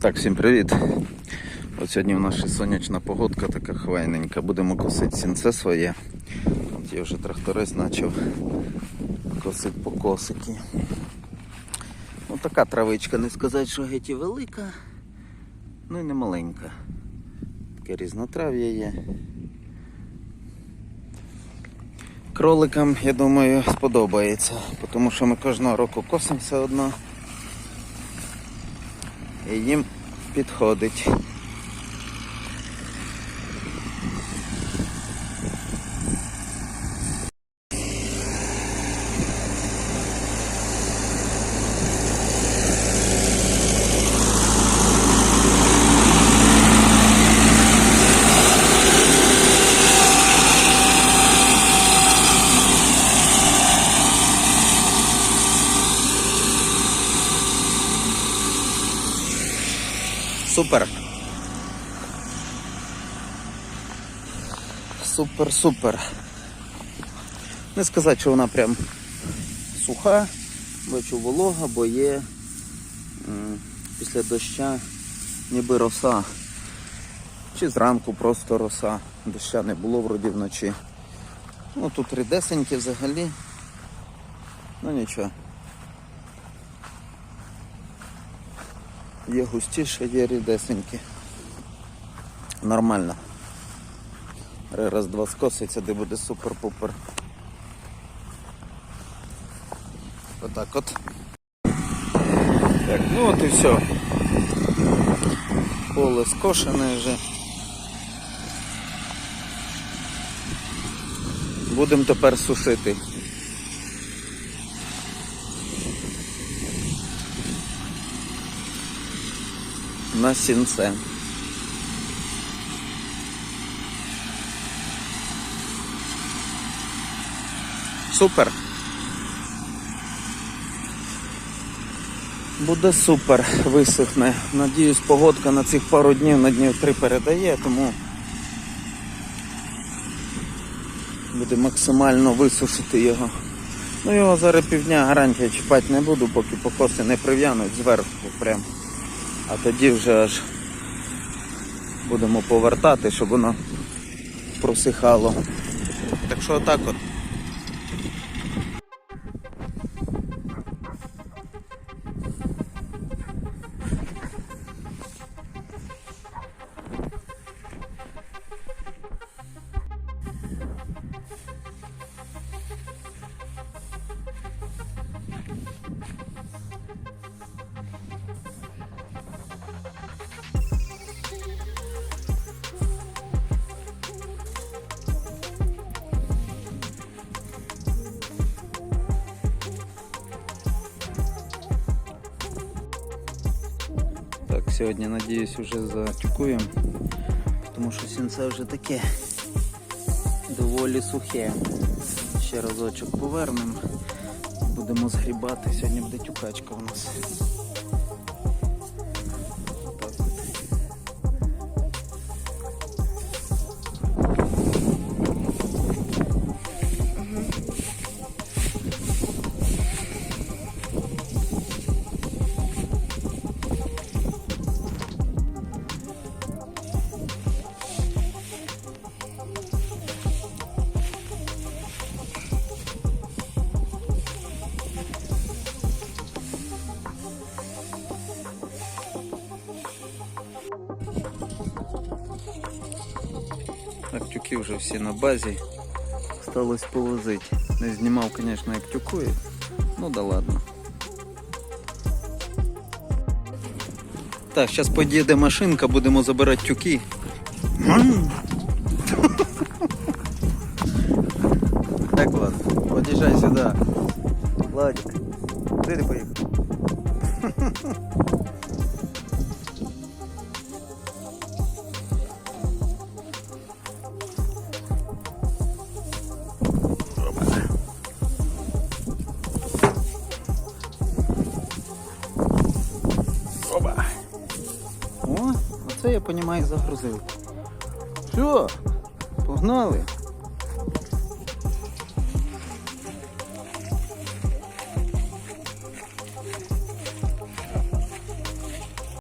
Так, всім привіт. От сьогодні у нас ще сонячна погодка, така хвайненька. Будемо косити сінце своє. От я вже тракторець почав косити по косики. Ну така травичка, не сказати, що геть і велика, ну і не маленька. Таке різнотрав'я є. Кроликам, я думаю, сподобається, тому що ми кожного року косимо все одно. І їм підходить. Супер. Супер, супер. Не сказати, що вона прям суха, бачу волога, бо є після доща ніби роса. Чи зранку просто роса. Доща не було вроді вночі. Ну тут рідесенькі взагалі. Ну нічого. Є густіше, є рідесенькі. Нормально. Ре- Раз-два скоситься, де буде супер-пупер. Отак от. Так, ну от і все. Поле скошене вже. Будемо тепер сушити. На сінце. Супер. Буде супер, висохне. Надіюсь, погодка на цих пару днів на днів три передає, тому буде максимально висушити його. Ну його зараз півдня гарантія чіпати не буду, поки покоси не прив'януть зверху прям. А тоді вже аж будемо повертати, щоб воно просихало. Так що отак от. Сьогодні, надіюсь, вже затюкуємо, тому що сінце вже таке доволі сухе. Ще разочок повернемо. Будемо згрібати. Сьогодні буде тюкачка у нас. Так, тюки вже всі на базі. Осталось повозити. Не знімав, звісно, як тюкує. Ну да ладно. Так, зараз під'їде машинка, будемо забирати тюки. Так, Влад, під'їжджай сюди. Владик, куди ти поїхав? Я розумію, загрузив. Що? погнали.